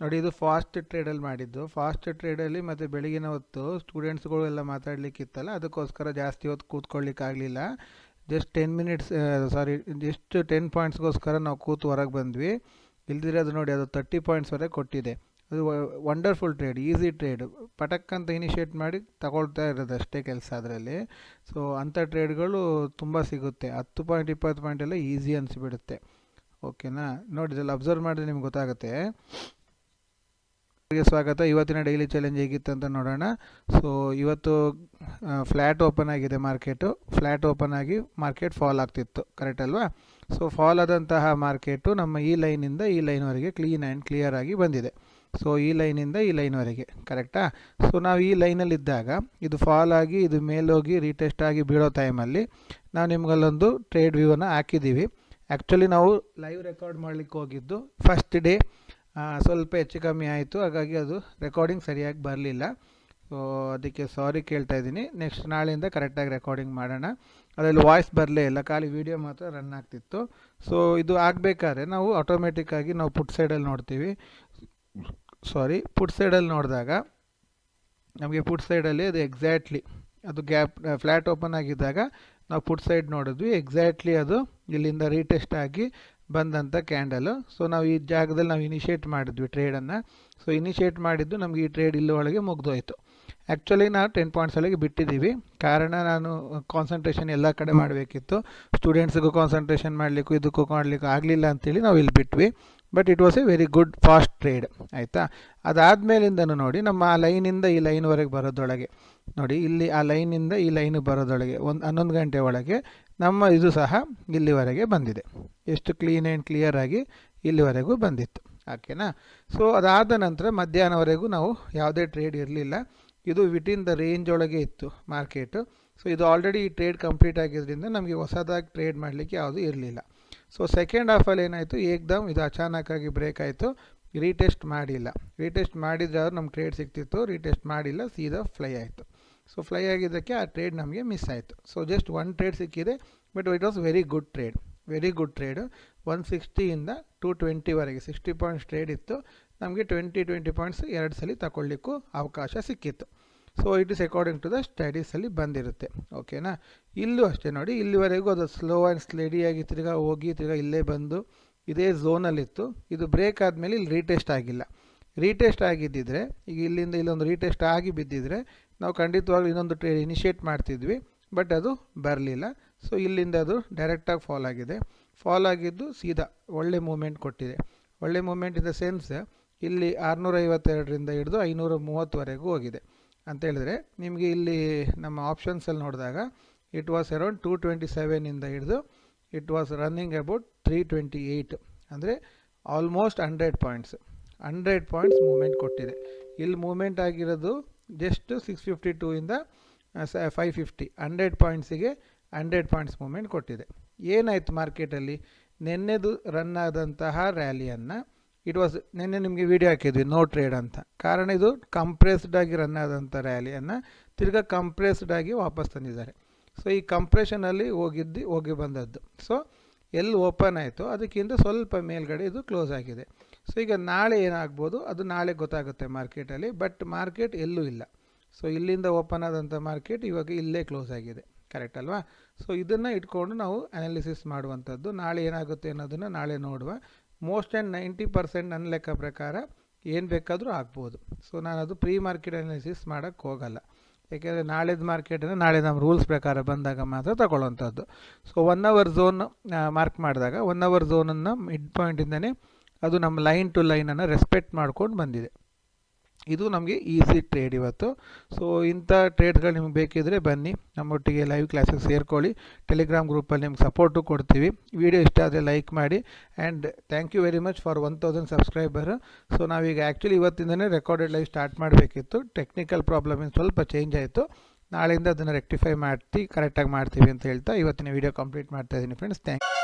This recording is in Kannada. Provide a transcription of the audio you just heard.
ನೋಡಿ, ಇದು ಫಾಸ್ಟ್ ಟ್ರೇಡಲ್ಲಿ ಮಾಡಿದ್ದು. ಫಾಸ್ಟ್ ಟ್ರೇಡಲ್ಲಿ ಮತ್ತು ಬೆಳಗಿನ ಹೊತ್ತು ಸ್ಟೂಡೆಂಟ್ಸ್ಗಳು ಎಲ್ಲ ಮಾತಾಡಲಿಕ್ಕಿತ್ತಲ್ಲ, ಅದಕ್ಕೋಸ್ಕರ ಜಾಸ್ತಿ ಹೊತ್ತು ಕೂತ್ಕೊಳ್ಳಿಕ್ಕಾಗಲಿಲ್ಲ just ten minutes sorry just ten ಪಾಯಿಂಟ್ಸ್ಗೋಸ್ಕರ ನಾವು ಕೂತು ಹೊರಗೆ ಬಂದ್ವಿ. ಇಲ್ದಿದ್ರೆ ಅದು ನೋಡಿ, ಅದು ತರ್ಟಿ ಪಾಯಿಂಟ್ಸ್ವರೆಗೆ ಕೊಟ್ಟಿದೆ. ಅದು ವಂಡರ್ಫುಲ್ ಟ್ರೇಡ್ ಈಸಿ ಟ್ರೇಡ್ ಪಟಕ್ ಅಂತ ಇನಿಷಿಯೇಟ್ ಮಾಡಿ ತಗೊಳ್ತಾ ಇರೋದು ಅಷ್ಟೇ ಕೆಲಸ ಅದರಲ್ಲಿ. ಸೊ ಅಂಥ ಟ್ರೇಡ್ಗಳು ತುಂಬ ಸಿಗುತ್ತೆ. ಹತ್ತು ಪಾಯಿಂಟ್ ಇಪ್ಪತ್ತು ಪಾಯಿಂಟ್ ಎಲ್ಲ ಈಸಿ ಅನಿಸ್ಬಿಡುತ್ತೆ. ಓಕೆನಾ ನೋಡಿ, ಇದೆಲ್ಲ ಅಬ್ಸರ್ವ್ ಮಾಡಿದ್ರೆ ನಿಮ್ಗೆ ಗೊತ್ತಾಗುತ್ತೆ. ಸ್ವಾಗತ. ಇವತ್ತಿನ ಡೈಲಿ ಚಾಲೆಂಜ್ ಹೇಗಿತ್ತು ಅಂತ ನೋಡೋಣ. ಸೊ ಇವತ್ತು ಫ್ಲ್ಯಾಟ್ ಓಪನ್ ಆಗಿದೆ ಮಾರ್ಕೆಟು ಫ್ಲ್ಯಾಟ್ ಓಪನ್ ಆಗಿ ಮಾರ್ಕೆಟ್ ಫಾಲ್ ಆಗ್ತಿತ್ತು. ಕರೆಕ್ಟ್ ಅಲ್ವಾ? ಸೊ ಫಾಲ್ ಆದಂತಹ ಮಾರ್ಕೆಟು ನಮ್ಮ ಈ ಲೈನಿಂದ ಈ ಲೈನ್ವರೆಗೆ ಕ್ಲೀನ್ ಆ್ಯಂಡ್ ಕ್ಲಿಯರ್ ಆಗಿ ಬಂದಿದೆ. ಸೊ ಈ ಲೈನಿಂದ ಈ ಲೈನ್ವರೆಗೆ ಕರೆಕ್ಟಾ ಸೊ ನಾವು ಈ ಲೈನಲ್ಲಿದ್ದಾಗ ಇದು ಫಾಲ್ ಆಗಿ, ಇದು ಮೇಲೋಗಿ ರೀಟೆಸ್ಟ್ ಆಗಿ ಬೀಳೋ ಟೈಮಲ್ಲಿ ನಾವು ನಿಮ್ಗಲ್ಲೊಂದು ಟ್ರೇಡ್ ವ್ಯೂವನ್ನು ಹಾಕಿದ್ದೀವಿ. ಆ್ಯಕ್ಚುಲಿ ನಾವು ಲೈವ್ ರೆಕಾರ್ಡ್ ಮಾಡಲಿಕ್ಕೆ ಹೋಗಿದ್ದು ಫಸ್ಟ್ ಡೇ ಸ್ವಲ್ಪ ಹೆಚ್ಚು ಕಮ್ಮಿ ಆಯಿತು. ಹಾಗಾಗಿ ಅದು ರೆಕಾರ್ಡಿಂಗ್ ಸರಿಯಾಗಿ ಬರಲಿಲ್ಲ. ಸೊ ಅದಕ್ಕೆ ಸಾರಿ ಕೇಳ್ತಾ ಇದ್ದೀನಿ. ನೆಕ್ಸ್ಟ್ ನಾಳೆಯಿಂದ ಕರೆಕ್ಟಾಗಿ ರೆಕಾರ್ಡಿಂಗ್ ಮಾಡೋಣ. ಅದರಲ್ಲಿ ವಾಯ್ಸ್ ಬರಲೇ ಇಲ್ಲ. ಖಾಲಿ ವೀಡಿಯೋ ಮಾತ್ರ ರನ್ ಆಗ್ತಿತ್ತು. ಸೊ ಇದು ಆಗಬೇಕಾದ್ರೆ ನಾವು ಆಟೋಮೆಟಿಕ್ಕಾಗಿ ನಾವು ಪುಟ್ ಸೈಡಲ್ಲಿ ನೋಡ್ತೀವಿ. ಸಾರಿ ಪುಟ್ ಸೈಡಲ್ಲಿ ನೋಡಿದಾಗ ನಮಗೆ ಪುಟ್ ಸೈಡಲ್ಲಿ ಅದು ಎಕ್ಸಾಕ್ಟ್ಲಿ ಅದು ಗ್ಯಾಪ್ ಫ್ಲ್ಯಾಟ್ ಓಪನ್ ಆಗಿದ್ದಾಗ ನಾವು ಪುಟ್ ಸೈಡ್ ನೋಡಿದ್ವಿ. ಎಕ್ಸಾಕ್ಟ್ಲಿ ಅದು ಇಲ್ಲಿಂದ ರೀಟೆಸ್ಟ್ ಆಗಿ ಬಂದಂಥ ಕ್ಯಾಂಡಲು ಸೊ ನಾವು ಈ ಜಾಗದಲ್ಲಿ ನಾವು ಇನಿಷಿಯೇಟ್ ಮಾಡಿದ್ವಿ ಟ್ರೇಡನ್ನು ಸೊ ಇನಿಷಿಯೇಟ್ ಮಾಡಿದ್ದು ನಮಗೆ ಈ ಟ್ರೇಡ್ ಇಲ್ಲಿ ಒಳಗೆ ಮುಗ್ದೋಯ್ತು. ಆ್ಯಕ್ಚುಲಿ ನಾವು ಟೆನ್ ಪಾಯಿಂಟ್ಸ್ ಒಳಗೆ ಬಿಟ್ಟಿದ್ದೀವಿ. ಕಾರಣ ನಾನು ಕಾನ್ಸಂಟ್ರೇಷನ್ ಎಲ್ಲ ಕಡೆ ಮಾಡಬೇಕಿತ್ತು. ಸ್ಟೂಡೆಂಟ್ಸ್ಗೂ ಕಾನ್ಸಂಟ್ರೇಷನ್ ಮಾಡಲಿಕ್ಕೂ, ಇದಕ್ಕೂ ಮಾಡಲಿಕ್ಕೂ ಆಗಲಿಲ್ಲ ಅಂತೇಳಿ ನಾವು ಇಲ್ಲಿ ಬಿಟ್ವಿ. But it was a very good fast trade ಆಯಿತಾ? ಅದಾದಮೇಲಿಂದನೂ ನೋಡಿ, ನಮ್ಮ ಆ ಲೈನಿಂದ ಈ ಲೈನ್ವರೆಗೆ ಬರೋದೊಳಗೆ ನೋಡಿ, ಇಲ್ಲಿ ಆ ಲೈನಿಂದ ಈ ಲೈನ್ ಬರೋದೊಳಗೆ ಒಂದು, ಹನ್ನೊಂದು ಗಂಟೆ ಒಳಗೆ ನಮ್ಮ ಇದು ಸಹ ಇಲ್ಲಿವರೆಗೆ ಬಂದಿದೆ. ಎಷ್ಟು ಕ್ಲೀನ್ ಆ್ಯಂಡ್ ಕ್ಲಿಯರ್ ಆಗಿ ಇಲ್ಲಿವರೆಗೂ ಬಂದಿತ್ತು. ಓಕೆನಾ? ಸೊ ಅದಾದ ನಂತರ ಮಧ್ಯಾಹ್ನವರೆಗೂ ನಾವು ಯಾವುದೇ ಟ್ರೇಡ್ ಇರಲಿಲ್ಲ. ಇದು ವಿಟಿನ್ ದ ರೇಂಜ್ ಒಳಗೆ ಇತ್ತು ಮಾರ್ಕೆಟು ಸೊ ಇದು ಆಲ್ರೆಡಿ ಈ ಟ್ರೇಡ್ ಕಂಪ್ಲೀಟ್ ಆಗಿದ್ದರಿಂದ ನಮಗೆ ಹೊಸದಾಗಿ ಟ್ರೇಡ್ ಮಾಡಲಿಕ್ಕೆ ಯಾವುದೂ ಇರಲಿಲ್ಲ. ಸೊ ಸೆಕೆಂಡ್ ಹಾಫಲ್ಲಿ ಏನಾಯಿತು? ಏಕ್ದಮ್ ಇದು ಅಚಾನಕ್ಕಾಗಿ ಬ್ರೇಕ್ ಆಯಿತು. ರೀಟೆಸ್ಟ್ ಮಾಡಿಲ್ಲ. ರೀಟೆಸ್ಟ್ ಮಾಡಿದರೆ ಅವ್ರು ನಮ್ಗೆ ಟ್ರೇಡ್ ಸಿಗ್ತಿತ್ತು? ರೀಟೆಸ್ಟ್ ಮಾಡಿಲ್ಲ. ಸೀದಾ ಫ್ಲೈ ಆಯಿತು. ಸೊ ಫ್ಲೈ ಆಗಿದ್ದಕ್ಕೆ ಆ ಟ್ರೇಡ್ ನಮಗೆ ಮಿಸ್ ಆಯಿತು. ಸೊ ಜಸ್ಟ್ ಒನ್ ಟ್ರೇಡ್ ಸಿಕ್ಕಿದೆ but it was very good trade very good trade one ಸಿಕ್ಸ್ಟಿಯಿಂದ to ಟ್ವೆಂಟಿವರೆಗೆ ಸಿಕ್ಸ್ಟಿ ಪಾಯಿಂಟ್ಸ್ ಟ್ರೇಡ್ ಇತ್ತು. ನಮಗೆ ಟ್ವೆಂಟಿ ಟ್ವೆಂಟಿ ಪಾಯಿಂಟ್ಸ್ ಎರಡು ಸಲ ತಗೊಳ್ಳಿಕ್ಕೂ ಅವಕಾಶ ಸಿಕ್ಕಿತ್ತು. So it is according to the ಸ್ಟಡೀಸಲ್ಲಿ ಬಂದಿರುತ್ತೆ. ಓಕೆನಾ ಇಲ್ಲೂ ಅಷ್ಟೇ ನೋಡಿ, ಇಲ್ಲಿವರೆಗೂ ಅದು ಸ್ಲೋ ಆ್ಯಂಡ್ ಸ್ಲೇಡಿಯಾಗಿ ತಿರ್ಗಾ ಹೋಗಿ, ತಿರ್ಗಾ ಇಲ್ಲೇ ಬಂದು ಇದೇ ಝೋನಲ್ಲಿತ್ತು ಇದು ಬ್ರೇಕ್ ಆದಮೇಲೆ ಇಲ್ಲಿ ರೀಟೆಸ್ಟ್ ಆಗಿಲ್ಲ. ರೀಟೆಸ್ಟ್ ಆಗಿದ್ದಿದ್ರೆ, ಈಗ ಇಲ್ಲಿಂದ ಇಲ್ಲೊಂದು ರೀಟೆಸ್ಟ್ ಆಗಿ ಬಿದ್ದಿದ್ರೆ ನಾವು ಖಂಡಿತವಾಗ್ಲೂ ಇನ್ನೊಂದು ಟ್ರೇಡ್ ಇನಿಷಿಯೇಟ್ ಮಾಡ್ತಿದ್ವಿ ಬಟ್ ಅದು ಬರಲಿಲ್ಲ. ಸೊ ಇಲ್ಲಿಂದ ಅದು ಡೈರೆಕ್ಟಾಗಿ ಫಾಲ್ ಆಗಿದೆ. ಫಾಲ್ ಆಗಿದ್ದು ಸೀದಾ ಒಳ್ಳೆ ಮೂಮೆಂಟ್ ಕೊಟ್ಟಿದೆ. ಒಳ್ಳೆ ಮೂಮೆಂಟ್ ಇನ್ ದ ಸೆನ್ಸ್ ಇಲ್ಲಿ ಆರುನೂರ ಐವತ್ತೆರಡರಿಂದ ಹಿಡಿದು ಐನೂರ ಮೂವತ್ತುವರೆಗೂ ಹೋಗಿದೆ. ಅಂತ ಹೇಳಿದ್ರೆ ನಿಮಗೆ ಇಲ್ಲಿ ನಮ್ಮ ಆಪ್ಷನ್ಸಲ್ಲಿ ನೋಡಿದಾಗ it was around two twenty ಸೆವೆನಿಂದ ಹಿಡಿದು it was running about three twenty eight ಅಂದರೆ almost hundred points hundred points moment ಕೊಟ್ಟಿದೆ. ಇಲ್ಲಿ ಮೂಮೆಂಟ್ ಆಗಿರೋದು ಜಸ್ಟ್ ಸಿಕ್ಸ್ ಫಿಫ್ಟಿ ಟೂ ಇಂದ ಫೈವ್ ಫಿಫ್ಟಿ ಹಂಡ್ರೆಡ್ ಪಾಯಿಂಟ್ಸಿಗೆ ಹಂಡ್ರೆಡ್ ಪಾಯಿಂಟ್ಸ್ ಮೂಮೆಂಟ್ ಕೊಟ್ಟಿದೆ. ಏನಾಯಿತು ಮಾರ್ಕೆಟಲ್ಲಿ ನಿನ್ನೆದು ರನ್ ಆದಂತಹ ರ್ಯಾಲಿಯನ್ನು ಇಟ್ ವಾಸ್ ನಿನ್ನೆ ನಿಮಗೆ ವಿಡಿಯೋ ಹಾಕಿದ್ವಿ ನೋ ಟ್ರೇಡ್ ಅಂತ. ಕಾರಣ ಇದು ಕಂಪ್ರೆಸ್ಡ್ ಆಗಿ ರನ್ ಆದಂಥ ರ್ಯಾಲಿಯನ್ನು ತಿರ್ಗಾ ಕಂಪ್ರೆಸ್ಡ್ ಆಗಿ ವಾಪಸ್ ತಂದಿದ್ದಾರೆ. ಸೊ ಈ ಕಂಪ್ರೆಷನಲ್ಲಿ ಹೋಗಿದ್ದು, ಹೋಗಿ ಬಂದದ್ದು. ಸೊ ಎಲ್ಲಿ ಓಪನ್ ಆಯಿತು, ಅದಕ್ಕಿಂತ ಸ್ವಲ್ಪ ಮೇಲ್ಗಡೆ ಇದು ಕ್ಲೋಸ್ ಆಗಿದೆ. ಸೊ ಈಗ ನಾಳೆ ಏನಾಗ್ಬೋದು? ಅದು ನಾಳೆ ಗೊತ್ತಾಗುತ್ತೆ ಮಾರ್ಕೆಟಲ್ಲಿ ಬಟ್ ಮಾರ್ಕೆಟ್ ಎಲ್ಲೂ ಇಲ್ಲ. ಸೊ ಇಲ್ಲಿಂದ ಓಪನ್ ಆದಂಥ ಮಾರ್ಕೆಟ್ ಇವಾಗ ಇಲ್ಲೇ ಕ್ಲೋಸ್ ಆಗಿದೆ. ಕರೆಕ್ಟ್ ಅಲ್ವಾ? ಸೊ ಇದನ್ನು ಇಟ್ಕೊಂಡು ನಾವು ಅನಾಲಿಸಿಸ್ ಮಾಡುವಂಥದ್ದು. ನಾಳೆ ಏನಾಗುತ್ತೆ ಅನ್ನೋದನ್ನು ನಾಳೆ ನೋಡುವ. ಮೋಸ್ಟ್ ಆ್ಯಂಡ್ ನೈಂಟಿ ಪರ್ಸೆಂಟ್ ನನ್ನ ಲೆಕ್ಕ ಪ್ರಕಾರ ಏನು ಬೇಕಾದರೂ ಆಗ್ಬೋದು. ಸೊ ನಾನು ಅದು ಪ್ರೀ ಮಾರ್ಕೆಟ್ ಅನಾಲಿಸಿಸ್ ಮಾಡೋಕ್ಕೆ ಹೋಗಲ್ಲ. ಏಕೆಂದರೆ ನಾಳೆದು ಮಾರ್ಕೆಟನ್ನು ನಾಳೆ ನಮ್ಮ ರೂಲ್ಸ್ ಪ್ರಕಾರ ಬಂದಾಗ ಮಾತ್ರ ತಗೊಳ್ಳೋವಂಥದ್ದು. So one hour zone mark ಮಾಡಿದಾಗ ಒನ್ ಅವರ್ ಝೋನನ್ನು ಮಿಡ್ ಪಾಯಿಂಟಿಂದನೇ ಅದು ನಮ್ಮ ಲೈನ್ ಟು ಲೈನನ್ನು ರೆಸ್ಪೆಕ್ಟ್ ಮಾಡ್ಕೊಂಡು ಬಂದಿದೆ. ಇದು ನಮಗೆ ಈಸಿ ಟ್ರೇಡ್ ಇವತ್ತು. ಸೊ ಇಂಥ ಟ್ರೇಡ್ಗಳು ನಿಮ್ಗೆ ಬೇಕಿದ್ದರೆ ಬನ್ನಿ. ನಮ್ಮೊಟ್ಟಿಗೆ ಲೈವ್ ಕ್ಲಾಸಸ್ ಸೇರ್ಕೊಳ್ಳಿ. ಟೆಲಿಗ್ರಾಮ್ ಗ್ರೂಪಲ್ಲಿ ನಿಮ್ಗೆ ಸಪೋರ್ಟು ಕೊಡ್ತೀವಿ. ವಿಡಿಯೋ ಇಷ್ಟ ಆದರೆ ಲೈಕ್ ಮಾಡಿ. And thank you very much for one thousand subscriber so ನಾವೀಗ ಆ್ಯಕ್ಚುಲಿ ಇವತ್ತಿಂದನೇ ರೆಕಾರ್ಡೆಡ್ ಲೈವ್ ಸ್ಟಾರ್ಟ್ ಮಾಡಬೇಕಿತ್ತು. ಟೆಕ್ನಿಕಲ್ ಪ್ರಾಬ್ಲಮ್ ಸ್ವಲ್ಪ ಚೇಂಜ್ ಆಯಿತು. ನಾಳೆಯಿಂದ ಅದನ್ನು ರೆಕ್ಟಿಫೈ ಮಾಡ್ತಿ ಕರೆಕ್ಟಾಗಿ ಮಾಡ್ತೀವಿ ಅಂತ ಹೇಳ್ತಾ ಇವತ್ತಿನ ವಿಡಿಯೋ ಕಂಪ್ಲೀಟ್ ಮಾಡ್ತಾ ಇದ್ದೀನಿ ಫ್ರೆಂಡ್ಸ್ ಥ್ಯಾಂಕ್